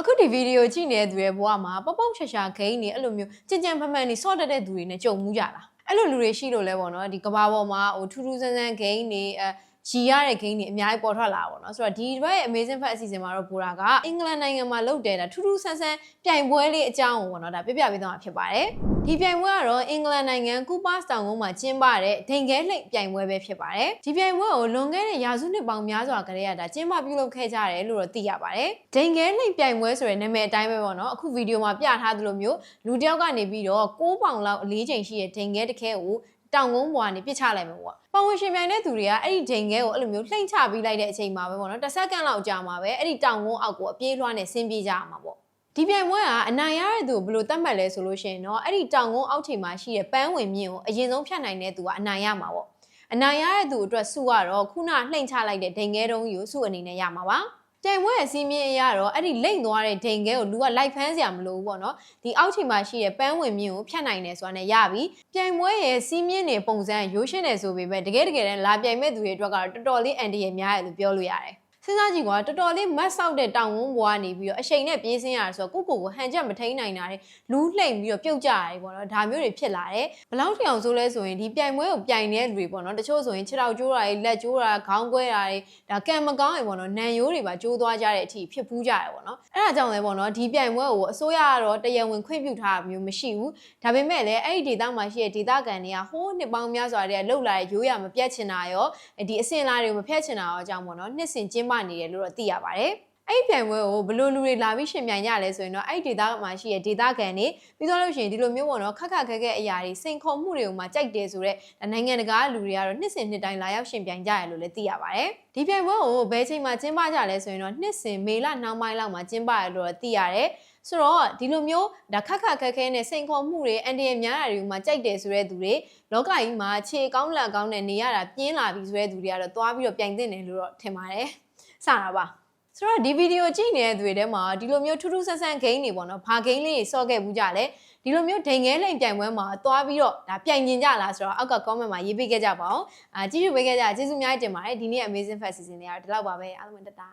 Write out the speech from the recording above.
အခုဒီဗီဒီယိုကြည့်နေတဲ့သူရဲ့ဘဝမှာပေါက်ပေါက်ရှာရှာဂိမ်းနေအဲ့လိုမျိုးကြင်ကြံဖန်ဖန်နေဆော့တတ်တဲ့သူတွေနဲ့ကြုံမှုကြတာအဲ့လိုလူတွေရှိလို့လဲပေါ့နော်ဒီကဘာပေါ်မှာဟိုထူးထူးဆန်းဆန်းဂိမ်းနေအဲ ရီရတဲ့ဂိမ်းတွေအများကြီးပေါ်ထွက်လာပါတော့ဆိုတော့ဒီဘက်ရဲ့ Amazing Fact အစီအစဉ်မှာတော့ပိုတာကအင်္ဂလန်နိုင်ငံမှာလုပ်တယ်ဒါထူးထူးဆန်းဆန်းပြိုင်ပွဲလေးအကြောင်းကိုပေါ့နော်ဒါပြပြပေးသွားမှာဖြစ်ပါတယ်ဒီပြိုင်ပွဲကတော့အင်္ဂလန်နိုင်ငံကူပါစတောင်ကုန်းမှာကျင်းပတဲ့ဒိန်ခဲလှိပ်ပြိုင်ပွဲပဲဖြစ်ပါတယ်ဒီပြိုင်ပွဲကိုလွန်ခဲ့တဲ့ရာစုနှစ်ပေါင်းများစွာကတည်းကဒါကျင်းပပြုလုပ်ခဲ့ကြတယ်လို့တော့သိရပါတယ်ဒိန်ခဲလှိပ်ပြိုင်ပွဲဆိုတဲ့နာမည်အတိုင်းပဲပေါ့နော်အခုဗီဒီယိုမှာပြထားသလိုမျိုးလူတစ်ယောက်ကနေပြီးတော့6ပေါင်လောက်အလေးချိန်ရှိတဲ့ဒိန်ခဲတစ်ခဲကို တောင်ကုန်းပေါ်ကနေပြစ်ချလိုက်မှာပေါ့။ပဝင်ရှင်ပြိုင်တဲ့သူတွေကအဲ့ဒီဒိန်ခဲကိုအဲ့လိုမျိုးလှိမ့်ချပြီးလိုက်တဲ့အချိန်မှာပဲပေါ့နော်တစ်စက္ကန့်လောက်ကြာမှာပဲအဲ့ဒီတောင်ကုန်းအောက်ကိုအပြေးလွှားနဲ့ဆင်းပြေးကြရမှာပေါ့။ဒီပြိုင်ပွဲကအနိုင်ရတဲ့သူကိုဘယ်လိုသတ်မှတ်လဲဆိုလို့ရှိရင်တော့အဲ့ဒီတောင်ကုန်းအောက်ထိပ်မှာရှိတဲ့ပန်းဝင်မြင့်ကိုအရင်ဆုံးဖြတ်နိုင်တဲ့သူကအနိုင်ရမှာပေါ့။အနိုင်ရတဲ့သူအတွက်စုကတော့ခုနလှိမ့်ချလိုက်တဲ့ဒိန်ခဲတုံးကြီးကိုစုအနေနဲ့ရမှာပါ။ တိုင်ပွဲအစည်းမြင့်အရတော့အဲ့ဒီလိမ့်သွားတဲ့ဒိန်ခဲကိုလူကလိုက်ဖမ်းစရာမလိုဘူးပေါ့နော်ဒီအောက်ချိန်မှာရှိတဲ့ပန်းဝင်မြင့်ကိုဖြတ်နိုင်တယ်ဆိုတာနဲ့ရပြီပြိုင်ပွဲရဲ့စီးမြင့်နေပုံစံရိုးရှင်းတယ်ဆိုပေမဲ့တကယ်တကယ်တမ်းလာပြိုင်မဲ့သူတွေအတွက်ကတော့တော်တော်လေးအန်တီရများတယ်လို့ပြောလို့ရတယ် စဉ်းစားကြည့်ကွာတော်တော်လေးမတ်ဆောက်တဲ့တောင်ဝန်းဘွားကနေပြီးတော့အချိန်နဲ့ပြေးစင်းရတယ်ဆိုတော့ကိုကိုကိုဟန်ချက်မထိန်နိုင်တာတွေလူးလှိမ့်ပြီးတော့ပြုတ်ကြရတယ်ပေါ့နော်ဒါမျိုးတွေဖြစ်လာတယ်ဘလောက်ထီအောင်ဆိုလဲဆိုရင်ဒီပြိုင်ပွဲကိုပြိုင်နေတဲ့လူတွေပေါ့နော်တချို့ဆိုရင်ခြေထောက်ကျိုးတာတွေလက်ကျိုးတာခေါင်းကွဲတာတွေဒါကံမကောင်းရေပေါ့နော်နံရိုးတွေပါကျိုးသွားကြတဲ့အထိဖြစ်ပူးကြတယ်ပေါ့နော်အဲ့ဒါကြောင့်လည်းပေါ့နော်ဒီပြိုင်ပွဲကိုအစိုးရကတော့တရားဝင်ခွင့်ပြုထားတာမျိုးမရှိဘူးဒါပေမဲ့လည်းအဲ့ဒီဒေသမှာရှိတဲ့ဒေသခံတွေကဟိုးနှစ်ပေါင်းများစွာတည်းကလှုပ်လာတဲ့ရိုးရမပြတ်ချင်တာရောဒီအစင်လာတွေကိုမဖျက်ချင်တာရောအကြောင်းပေါ့နော်နှစ်စဉ်ကျင်းပနေတယ်လို့တော့သိရပါတယ် အဲ့ဒီပြိုင်ပွဲကိုဘယ်လိုလူတွေလာပြီးရှင်ပြိုင်ကြလဲဆိုရင်တော့အဲ့ဒီဒေသမှာရှိတဲ့ဒေသခံတွေပြီးတော့လို့ရှိရင်ဒီလိုမျိုးပေါ့နော်ခက်ခက်ခဲခဲအရာတွေစိန်ခေါ်မှုတွေကိုမှကြိုက်တယ်ဆိုတော့နိုင်ငံတကာလူတွေကတော့နှစ်စဉ်နှစ်တိုင်းလာရောက်ရှင်ပြိုင်ကြရလို့လည်းသိရပါတယ်ဒီပြိုင်ပွဲကိုဘယ်ချိန်မှာကျင်းပကြလဲဆိုရင်တော့နှစ်စဉ်မေလနောက်ပိုင်းလောက်မှာကျင်းပရလို့သိရတယ်ဆိုတော့ဒီလိုမျိုးဒါခက်ခက်ခဲခဲနဲ့စိန်ခေါ်မှုတွေအန်တီရများတာတွေမှာကြိုက်တယ်ဆိုတဲ့သူတွေလောကကြီးမှာခြေကောင်းလက်ကောင်းနဲ့နေရတာပြင်းလာပြီဆိုတဲ့သူတွေကတော့သွားပြီးတော့ပြိုင်သင့်တယ်လို့တော့ထင်ပါတယ်စတာပါ ဆိုတော့ဒီဗီဒီယိုကြည့်နေတဲ့သူတွေထဲမှာဒီလိုမျိုးထူးထူးဆန်းဆန်းဂိမ်းတွေပေါ့နော်ဘာဂိမ်းလေးတွေစော့ခဲ့ဘူးကြလဲဒီလိုမျိုးဒိန်ငဲလိန်ပြိုင်ပွဲမှာသွားပြီးတော့ဒါပြိုင်ကျင်ကြလားဆိုတော့အောက်က comment မှာရေးပေးခဲ့ကြပါအောင်အာကြည့်ရှုပေးခဲ့ကြကျေးဇူးအများကြီးတင်ပါတယ်ဒီနေ့ Amazing Fest season တွေကတော့ဒီလောက်ပါပဲအားလုံးပဲတတာ